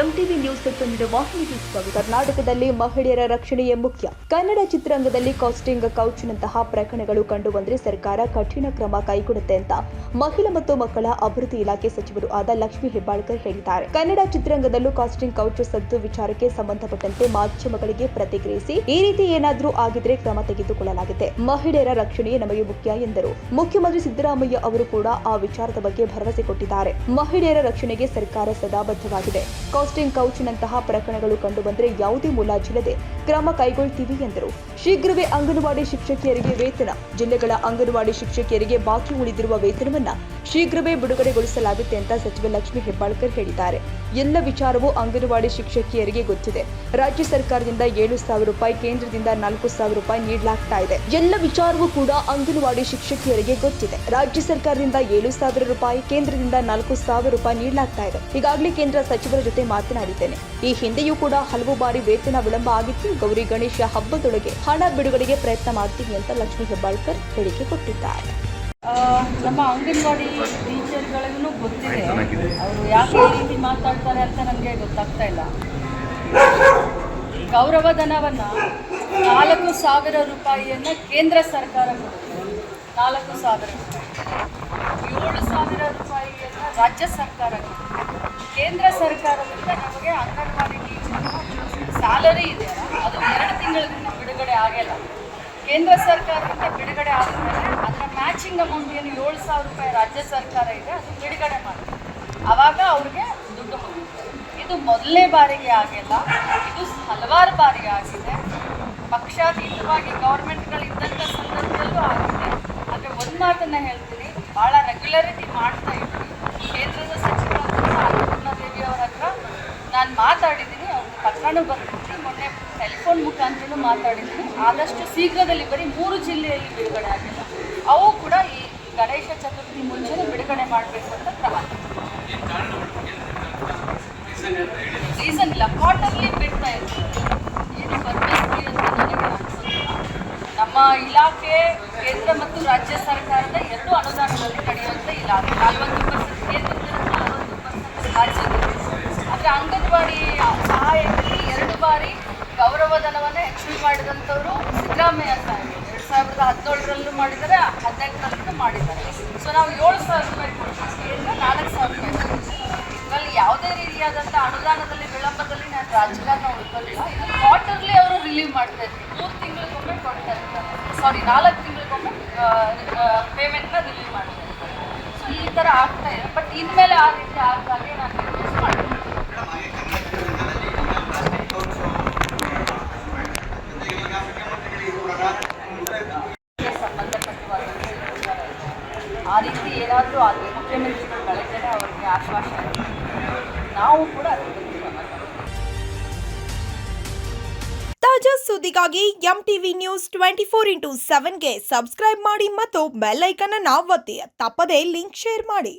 ಒಂದು ವಾಹಿನಿಗೆ ಸ್ವಾಗತ ಕರ್ನಾಟಕದಲ್ಲಿ ಮಹಿಳೆಯರ ರಕ್ಷಣೆಯೇ ಮುಖ್ಯ. ಕನ್ನಡ ಚಿತ್ರರಂಗದಲ್ಲಿ ಕಾಸ್ಟಿಂಗ್ ಕೌಚ್ನಂತಹ ಪ್ರಕರಣಗಳು ಕಂಡುಬಂದರೆ ಸರ್ಕಾರ ಕಠಿಣ ಕ್ರಮ ಕೈಗೊಳ್ಳುತ್ತೆ ಅಂತ ಮಹಿಳಾ ಮತ್ತು ಮಕ್ಕಳ ಅಭಿವೃದ್ಧಿ ಇಲಾಖೆ ಸಚಿವರು ಆದ ಲಕ್ಷ್ಮಿ ಹೆಬ್ಬಾಳ್ಕರ್ ಹೇಳಿದ್ದಾರೆ. ಕನ್ನಡ ಚಿತ್ರರಂಗದಲ್ಲೂ ಕಾಸ್ಟಿಂಗ್, ಕೌಚ್, ಸದ್ದು ವಿಚಾರಕ್ಕೆ ಸಂಬಂಧಪಟ್ಟಂತೆ ಮಾಧ್ಯಮಗಳಿಗೆ ಪ್ರತಿಕ್ರಿಯಿಸಿ ಈ ರೀತಿ ಏನಾದರೂ ಆಗಿದ್ರೆ ಕ್ರಮ ತೆಗೆದುಕೊಳ್ಳಲಾಗಿದೆ ಮಹಿಳೆಯರ ರಕ್ಷಣೆಯೇ ನಮಗೆ ಮುಖ್ಯ ಎಂದರು. ಮುಖ್ಯಮಂತ್ರಿ ಸಿದ್ದರಾಮಯ್ಯ ಅವರು ಕೂಡ ಆ ವಿಚಾರದ ಬಗ್ಗೆ ಭರವಸೆ ಕೊಟ್ಟಿದ್ದಾರೆ. ಮಹಿಳೆಯರ ರಕ್ಷಣೆಗೆ ಸರ್ಕಾರ ಸದಾ ಬದ್ಧವಾಗಿದೆ. ಕಾಸ್ಟಿಂಗ್ ಕೌಚ್ನಂತಹ ಪ್ರಕರಣಗಳು ಕಂಡುಬಂದರೆ ಯಾವುದೇ ಮುಲಾಜಿಲ್ಲದೆ ಕ್ರಮ ಕೈಗೊಳ್ತೀವಿ ಎಂದರು. ಶೀಘ್ರವೇ ಅಂಗನವಾಡಿ ಶಿಕ್ಷಕಿಯರಿಗೆ ವೇತನ. ಜಿಲ್ಲೆಗಳ ಅಂಗನವಾಡಿ ಶಿಕ್ಷಕಿಯರಿಗೆ ಬಾಕಿ ಉಳಿದಿರುವ ವೇತನವನ್ನ ಶೀಘ್ರವೇ ಬಿಡುಗಡೆಗೊಳಿಸಲಾಗುತ್ತೆ ಅಂತ ಸಚಿವ ಲಕ್ಷ್ಮಿ ಹೆಬ್ಬಾಳ್ಕರ್ ಹೇಳಿದ್ದಾರೆ. ಎಲ್ಲ ವಿಚಾರವೂ ಅಂಗನವಾಡಿ ಶಿಕ್ಷಕಿಯರಿಗೆ ಗೊತ್ತಿದೆ. ರಾಜ್ಯ ಸರ್ಕಾರದಿಂದ ಏಳು ಸಾವಿರ ರೂಪಾಯಿ, ಕೇಂದ್ರದಿಂದ ನಾಲ್ಕು ಸಾವಿರ ರೂಪಾಯಿ ನೀಡಲಾಗ್ತಾ ಇದೆ. ಎಲ್ಲ ವಿಚಾರವೂ ಕೂಡ ಅಂಗನವಾಡಿ ಶಿಕ್ಷಕಿಯರಿಗೆ ಗೊತ್ತಿದೆ. ರಾಜ್ಯ ಸರ್ಕಾರದಿಂದ ಏಳು ಸಾವಿರ ರೂಪಾಯಿ, ಕೇಂದ್ರದಿಂದ ನಾಲ್ಕು ಸಾವಿರ ರೂಪಾಯಿ ನೀಡಲಾಗ್ತಾ ಇದೆ. ಈಗಾಗಲೇ ಕೇಂದ್ರ ಸಚಿವರ ಜೊತೆ ಮಾತನಾಡಿದ್ದೇನೆ. ಈ ಹಿಂದೆಯೂ ಕೂಡ ಹಲವು ಬಾರಿ ವೇತನ ವಿಳಂಬ ಆಗಿತ್ತು. ಗೌರಿ ಗಣೇಶ ಹಬ್ಬದೊಳಗೆ ಹಣ ಬಿಡುಗಡೆಗೆ ಪ್ರಯತ್ನ ಮಾಡ್ತೀವಿ ಅಂತ ಲಕ್ಷ್ಮೀ ಹೆಬ್ಬಾಳ್ಕರ್ ಹೇಳಿಕೆ ಕೊಟ್ಟಿದ್ದಾರೆ. ನಮ್ಮ ಅಂಗನವಾಡಿ ಟೀಚರ್ಗಳಿಗೂ ಗೊತ್ತಿದೆ. ಅವರು ಯಾಕೆ ಈ ರೀತಿ ಮಾತಾಡ್ತಾರೆ ಅಂತ ನಮಗೆ ಗೊತ್ತಾಗ್ತಾ ಇಲ್ಲ. ಗೌರವಧನವನ್ನು ನಾಲ್ಕು ಸಾವಿರ ರೂಪಾಯಿಯನ್ನು ಕೇಂದ್ರ ಸರ್ಕಾರ ಕೊಡುತ್ತೆ. ನಾಲ್ಕು ಸಾವಿರ ರೂಪಾಯಿ. ಏಳು ಸಾವಿರ ರೂಪಾಯಿಯನ್ನು ರಾಜ್ಯ ಸರ್ಕಾರ ಕೇಂದ್ರ ಸರ್ಕಾರದಿಂದ ನಮಗೆ ಅಂಗನವಾಡಿ ಟೀಚರ್ ಸ್ಯಾಲರಿ ಇದೆಯಲ್ಲ ಅದು ಎರಡು ತಿಂಗಳಿಂದ ಬಿಡುಗಡೆ ಆಗಿಲ್ಲ. ಕೇಂದ್ರ ಸರ್ಕಾರದಿಂದ ಬಿಡುಗಡೆ ಆದಮೇಲೆ ಅದರ ಮ್ಯಾಚಿಂಗ್ ಅಮೌಂಟ್ ಏನು ಏಳು ಸಾವಿರ ರೂಪಾಯಿ ರಾಜ್ಯ ಸರ್ಕಾರ ಇದೆ, ಅದು ಬಿಡುಗಡೆ ಮಾಡಿ ಆವಾಗ ಅವ್ರಿಗೆ ದುಡ್ಡು ಹೋಗುತ್ತೆ. ಇದು ಮೊದಲನೇ ಬಾರಿಗೆ ಆಗಿಲ್ಲ, ಇದು ಹಲವಾರು ಬಾರಿ ಆಗಿದೆ. ಪಕ್ಷಾತೀತವಾಗಿ ಗೌರ್ಮೆಂಟ್ಗಳು ಇದ್ದಂಥ ಸಂದರ್ಭದಲ್ಲೂ ಆಗಿದೆ ಆದರೆ ಒಂದು ಮಾತನ್ನು ಹೇಳ್ತೀನಿ ಭಾಳ ರೆಗ್ಯುಲರಿಟಿ ಮಾಡ್ತಾ ಇದ್ದೀನಿ. ಕೇಂದ್ರದ ಸಚಿವರಾದಂಥ ಅನ್ನಪೂರ್ಣ ದೇವಿ ಅವರ ಹತ್ರ ನಾನು ಮಾತಾಡಿದ್ದೀನಿ, ಅವ್ರಿಗೆ ಪತ್ರನೂ ಬರ್ತೀನಿ ಟೆಲಿಫೋನ್ ಮುಖಾಂತರನೂ ಮಾತಾಡಿದ್ದೀನಿ ಆದಷ್ಟು ಶೀಘ್ರದಲ್ಲಿ ಬರೀ ಮೂರು ಜಿಲ್ಲೆಯಲ್ಲಿ ಬಿಡುಗಡೆ ಆಗಿಲ್ಲ. ಅವು ಕೂಡ ಈ ಗಣೇಶ ಚತುರ್ಥಿ ಮುಂಚೆನೇ ಬಿಡುಗಡೆ ಮಾಡಬೇಕು ಅಂತ ಕ್ರಮ. ರೀಸನ್ ಇಲ್ಲ. ಕ್ವಾರ್ಟರ್ಲಿ ಬಿಡ್ತಾ ಇರ್ತೀವಿ ಏನು ನಮ್ಮ ಇಲಾಖೆ, ಕೇಂದ್ರ ಮತ್ತು ರಾಜ್ಯ ಸರ್ಕಾರದ ಎರಡು ಅನುದಾನದಲ್ಲಿ ನಡೆಯುವಂಥ ಇಲಾಖೆ. ನಲವತ್ತು ಪರ್ಸೆಂಟ್ ಕೇಂದ್ರದಿಂದ ನಲವತ್ತು ಪರ್ಸೆಂಟ್ ರಾಜ್ಯದಲ್ಲಿ. ಆದರೆ ಅಂಗನವಾಡಿ ಸಹಾಯಕ ಗೌರವಧನವನ್ನು ಹೆಚ್ಚು ಮಾಡಿದಂಥವರು ಸಿದ್ದರಾಮಯ್ಯ ಸಾಹೇಬ್. ಎರಡು ಸಾವಿರದ ಹದಿನೇಳರಲ್ಲೂ ಮಾಡಿದ್ದಾರೆ ಹದಿನೆಂಟರಲ್ಲೂ ಮಾಡಿದ್ದಾರೆ. ಸೊ ನಾವು ಏಳು ಸಾವಿರ ರೂಪಾಯಿ ಕೊಡ್ತೀವಿ ನಾಲ್ಕು ಸಾವಿರ ರೂಪಾಯಿ ಇದರಲ್ಲಿ ಯಾವುದೇ ರೀತಿಯಾದಂಥ ಅನುದಾನದಲ್ಲಿ, ವಿಳಂಬದಲ್ಲಿ ನಾನು ರಾಜಕಾರಣ ಉಳ್ಕೊಳ್ಳಿಲ್ಲ ಇದು ಕ್ವಾರ್ಟರ್ಲಿ ಅವರು ರಿಲೀವ್ ಮಾಡ್ತಾ ಇರ್ತೀವಿ ಮೂರು ತಿಂಗಳಿಗೊಮ್ಮೆ ಕೊಡ್ತಾ ಇರ್ತಾರೆ ಸಾರಿ ನಾಲ್ಕು ತಿಂಗಳಿಗೊಮ್ಮೆ ಪೇಮೆಂಟ್ನ ರಿಲೀವ್ ಮಾಡ್ತಾ ಇರ್ತಾರೆ ಸೊ ಈ ಥರ ಆಗ್ತಾ ಇದೆ. ಬಟ್ ಇನ್ಮೇಲೆ ಆ ರೀತಿ ಆಗ್ದಾಗೆ ನಾನು ಆ ರೀತಿ ಏನಾದರೂ ಆದರೆ ಮುಖ್ಯಮಂತ್ರಿಗಳು ಕಳೆದರೆ ಅವರಿಗೆ ಆಶ್ವಾಸನೆ ನಾವು ಕೂಡ. ತಾಜಾ ಸುದ್ದಿಗಾಗಿ M TV news twenty four into ಸೆವೆನ್ಗೆ subscribe ಮಾಡಿ ಮತ್ತು ಬೆಲ್ ಐಕನ್ ಅನ್ನು ಒತ್ತಿ. ತಪ್ಪದೇ ಲಿಂಕ್ ಶೇರ್ ಮಾಡಿ.